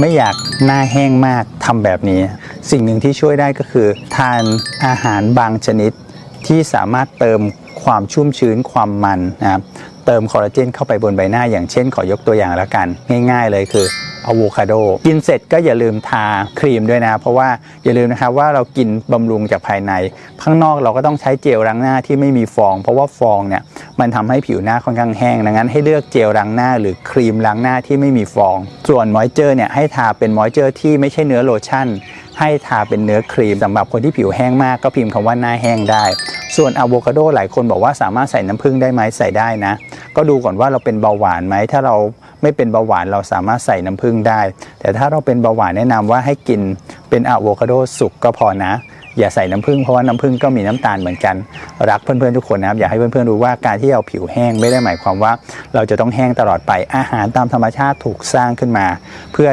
ไม่อยากหน้าแห้งมากทำแบบนี้ สิ่งหนึ่งที่ช่วยได้ก็คือ ทานอาหารบางชนิดที่สามารถเติมความชุ่มชื้นความมันนะครับเติมคอลลาเจนเข้าไปบนใบหน้าอย่างเช่นขอยกตัวอย่างละกัน ง่าย ๆ เลยคือ อะโวคาโดกินเสร็จก็อย่าลืมทาครีมด้วยนะ เพราะว่าอย่าลืมนะครับว่าเรากินบำรุงจากภายใน ข้างนอกเราก็ต้องใช้เจลล้างหน้าที่ไม่มีฟอง เพราะว่าฟองเนี่ยมันทำให้ผิวหน้าค่อนข้างแห้งดังนั้นให้เลือกเจลล้างหน้า หรือครีมล้างหน้าที่ไม่มีฟอง ส่วนมอยเจอร์เนี่ยให้ทาเป็นมอยเจอร์ที่ไม่ใช่เนื้อโลชั่น ให้ทาเป็นเนื้อครีมสำหรับคนที่ผิวแห้งมากก็พิมพ์คำว่าหน้าแห้งได้ ส่วนอะโวคาโดหลายคนบอกว่าสามารถใส่น้ำผึ้งได้ไหมใส่ได้นะ ก็ดูก่อนว่าเราเป็นเบาหวานไหมถ้าเราไม่เป็นเบาหวานเราสามารถใส่น้ำผึ้งได้ แต่ถ้าเราเป็นเบาหวานแนะนำว่าให้กินเป็นอะโวคาโดสุกก็พอนะ อย่าใส่น้ำผึ้งเพราะว่าน้ำผึ้งก็มีน้ำตาลเหมือนกันรักเพื่อนๆทุกคนนะครับอยากให้เพื่อนๆรู้ว่าการที่เราผิวแห้งไม่ได้หมายความว่า เราจะต้องแห้งตลอดไปอาหารตามธรรมชาติถูกสร้างขึ้นมา เพื่อ